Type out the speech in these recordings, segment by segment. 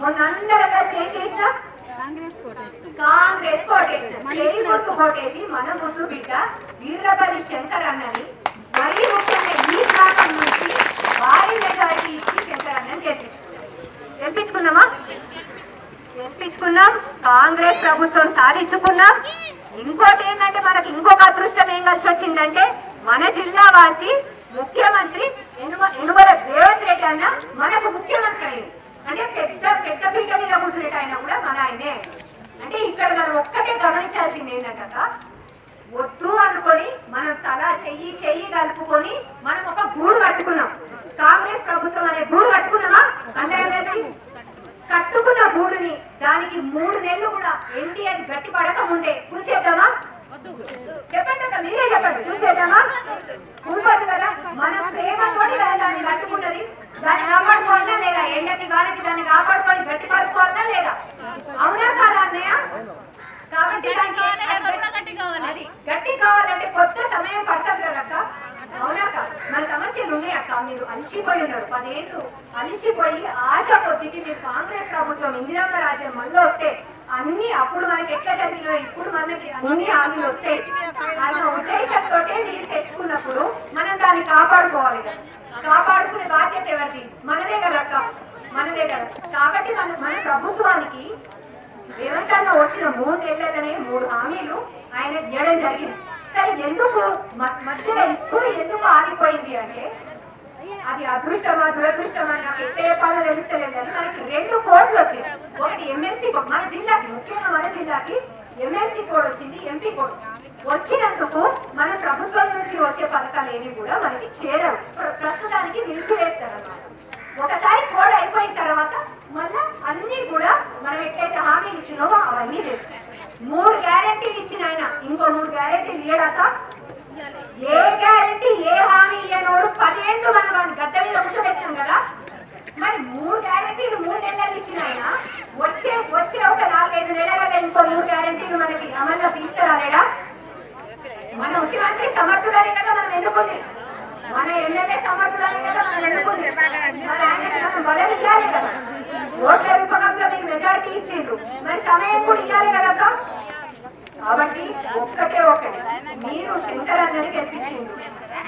మనందరం కలిసి ఏం చేసినాం? కాంగ్రెస్ కోటేషన్. చేయి గుర్తు కోటేసి మన ముందు బిడ్డ వీర్లపల్లి శంకర్ అన్నని మరీ ముఖ్యంగా ఈ ప్రాంతం నుంచి భారీ మెజారిటీ ఇచ్చి శంకర్ అన్నని గెలిపించుకున్నాం. గెలిపించుకున్నామా? గెలిపించుకున్నాం. కాంగ్రెస్ ప్రభుత్వం సాధించుకున్నాం. ఇంకోటి ఏంటంటే మనకి ఇంకొక అదృష్టం ఏం కలిసి వచ్చిందంటే మన జిల్లా వాసి ముఖ్యమంత్రి ఎనుమ- ఎనుమల రేవంత్ రెడ్డి అన్న మనకు ముఖ్యమంత్రి అయింది అంటే పెద్ద పెద్ద పీట మీద కూర్చునేట ఆయన కూడా మన ఆయనే. అంటే ఇక్కడ మనం ఒక్కటే గమనించాల్సింది ఏంటంట వద్దు అనుకొని మనం తల చెయ్యి చెయ్యి కలుపుకొని మనం ఒక గూడు కట్టుకున్నాం. కాంగ్రెస్ ప్రభుత్వం అనే గూడు కట్టుకున్నామా? అందరం కట్టుకున్న గూడుని దానికి మూడు నెలలు కూడా ఎండి అది గట్టి పడక ముందే కూల్చేద్దామా? చెప్పండి అక్క మీరే చెప్పండి కూల్చేద్దామా? కూల్పదు కదా మన ప్రేమతోటి కదా దాన్ని కట్టుకున్నది. దాన్ని కాపాడుకోవాలా లేదా ఎండకి గాలికి దాన్ని కాపాడుకొని గట్టి పరుచుకోవాలా లేదా అవునా కాదా అన్నయ్య కాబట్టి దానికి అది గట్టి కావాలంటే కొత్త సమయం పడుతుంది కదా అక్క అవునా అక్క మన సమస్యలు ఉన్నాయి అక్క మీరు అలిసిపోయి ఉన్నారు. పదేళ్ళు అలిసిపోయి ఆశ కొద్దికి మీరు కాంగ్రెస్ ప్రభుత్వం ఇందిరమ్మ రాజ్యం మళ్ళీ వస్తే అన్ని అప్పుడు మనకి ఎట్లా చదివినా ఇప్పుడు మనకి అన్ని ఆశలు వస్తాయి అన్న ఉద్దేశంతో మీరు తెచ్చుకున్నప్పుడు మనం దాన్ని కాపాడుకోవాలి కదా. కాపాడుకునే బాధ్యత ఎవరిది? మనదే కదా మనదే కదా. కాబట్టి మన మన ప్రభుత్వానికి రేవంత్ అన్న వచ్చిన మూడు నెలలనే మూడు హామీలు ఆయన ఇవ్వడం జరిగింది. కానీ ఎందుకు మధ్యలో ఇప్పుడు ఎందుకు ఆగిపోయింది అంటే అది అదృష్టమా దురదృష్టమా నాకు ఎంత చెప్పాలో తెలుస్తలేదు కానీ మనకి రెండు కోడ్లు వచ్చాయి. ఒకటి ఎమ్మెల్సీ మన జిల్లాకి ముఖ్యంగా మన జిల్లాకి ఎమ్మెల్సీ కోడ్ వచ్చింది ఎంపీ కోడ్ వచ్చినందుకు మన ప్రభుత్వం నుంచి వచ్చే పథకాలు ఏవి కూడా మనకి చేరవు ప్ర- ప్రస్తుతానికి నిలిపివేస్తారు అన్నమాట ఒకసారి కోడ్ అయిపోయిన తర్వాత మళ్ళా అన్ని కూడా మనం ఎట్లయితే హామీలు ఇచ్చినామో అవన్నీ చేస్తాం మూడు గ్యారెంటీలు ఇచ్చిన ఆయన ఇంకో మూడు గ్యారెంటీలు ఇయ్యడాక ఏ గ్యారెంటీ ఏ హామీ ఇయ్యనోడు పదేళ్ళు మనం వాడిని గద్ద మీద కూర్చోబెట్టినాం కదా మరి మూడు గ్యారెంటీలు మూడు నెలలు ఇచ్చిన ఆయన వచ్చే వచ్చే ఒక నాలుగైదు నెలలుగా ఇంకో మూడు గ్యారెంటీలు మనకి అమల్లో తీసుకురాలేడా మన ముఖ్యమంత్రి సమర్థుడనే కదా మనం ఎన్నుకుంది మన ఎమ్మెల్యే సమర్థుడనే కదా మనం ఎన్నుకుంది మరి ఆయనకి మనం బలం ఇవ్వాలి కదా ఓట్ల రూపకంలో మీకు మెజారిటీ ఇచ్చిండ్రు మరి సమయం కూడా ఇవ్వాలి కదా అక్క? కాబట్టి ఒక్కటే ఒకటి మీరు శంకర్ అన్నని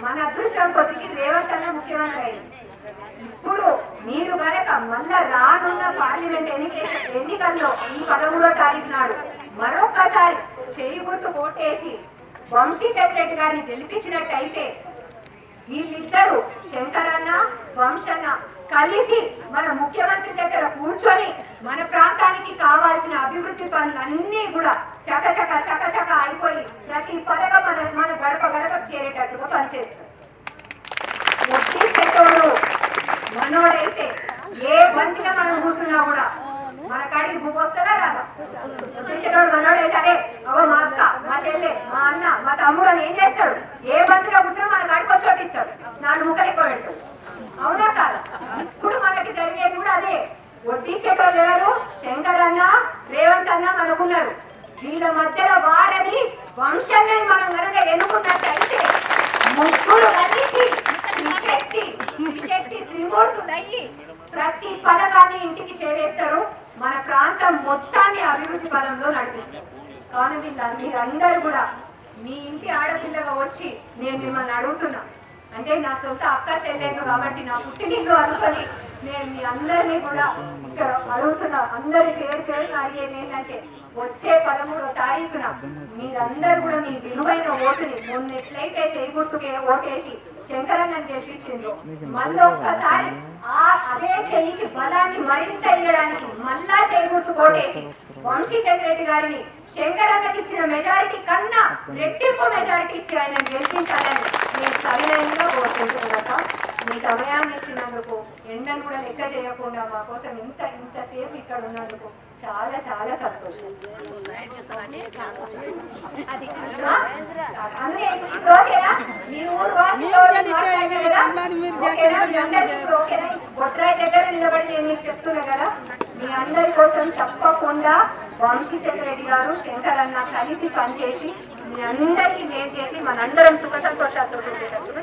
మన అదృష్టం కొద్దికి రేవంత్ అన్న ముఖ్యమంత్రి అయింది. ఇప్పుడు మీరు కనుక మళ్ళా రానున్న పార్లమెంట్ ఎన్నిక ఎన్నికల్లో ఈ పదమూడో తారీఖు నాడు మరొక్కసారి చేయి గుర్తు ఓటేసి వంశీ చక్రెడ్డి గారిని గెలిపించినట్టయితే వీళ్ళిద్దరూ శంకరన్న వంశన్న కలిసి మన ముఖ్యమంత్రి దగ్గర కూర్చొని మన ప్రాంతానికి కావాల్సిన అభివృద్ధి పనులన్నీ కూడా చకచక చకచక అయిపోయి ప్రతి పథకం మన మన గడప గడప చేరేటట్టుగా పనిచేస్తారు ఒట్టి చెట్టోడు మనోడైతే ఏ బంతిగా మనం కూర్చున్నా కూడా మన కాడికి భూమి వస్తుందా రాదా? వచ్చేటోడు మనోడైతే అరే అవ్వ మా అక్క మా చెల్లె మా అన్న మా తమ్ముడు అని ఏం చేస్తాడు? ఏ బంతిగా కూర్చున్నా మన కాడికి వచ్చి చోటిస్తాడు నాలుగు ముక్కలు ఎక్కువ పెడతాడు అవునా కాదా ఇప్పుడు మనకి జరిగేది కూడా అదే వడ్డించేటోళ్ళు ఎవరు శంకర్ అన్న రేవంత్ అన్న మనకున్నారు వీళ్ళ మధ్యలో వారని వంశాన్ని మనం కనుక ఎన్నుకున్నట్టయితే ముగ్గురు కలిసి త్రిమూర్తులయ్యి ప్రతి పథకాన్ని ఇంటికి చేరేస్తారు. మన ప్రాంతం మొత్తాన్ని అభివృద్ధి పదంలో నడిపిస్తారు కాను వీళ్ళ మీరందరూ కూడా మీ ఇంటి ఆడపిల్లగా వచ్చి నేను మిమ్మల్ని అడుగుతున్నా. అంటే నా సొంత అక్క చెల్లెలు కాబట్టి నా పుట్టినిల్లు అనుకొని నేను మీ అందరినీ కూడా ఇక్కడ అడుగుతున్నా. అందరి పేరు పేరు అడిగేది ఏంటంటే వచ్చే పదమూడో తారీఖున మీరందరూ కూడా మీ విలువైన ఓటుని మొన్న ఎట్లయితే చేయగుర్తుకే ఓటేసి శంకరన్నని గెలిపించిండ్రు. మళ్ళీ ఒక్కసారి ఆ అదే చెయ్యికి బలాన్ని మరింత ఇవ్వడానికి మళ్ళా చేయగుర్తు ఓటేసి వంశీ చంద్రెడ్డి గారిని శంకరన్నకి ఇచ్చిన మెజారిటీ కన్నా రెట్టింపు మెజారిటీ ఇచ్చి ఆయన గెలిపించాలని నేను సవినయంగా కోరుకుంటున్నాక మీ సమయాన్ని ఇచ్చినందుకు ఎండను కూడా లెక్క చేయకుండా మా కోసం ఇంత ఇంతసేపు ఇక్కడ ఉన్నందుకు చాలా చాలా సంతోషం. అది? అందుకే ఓకేనా? ఊరు? బొట్రాయి దగ్గర నిలబడి నేను మీకు చెప్తున్నా కదా మీ అందరి కోసం తప్పకుండా వంశీ చంద్రెడ్డి గారు శంకర్ అన్న కలిసి పనిచేసి మీ అందరికీ మేలు చేసి మనందరం సుఖ సంతోషాలతో ఉండేటప్పుడు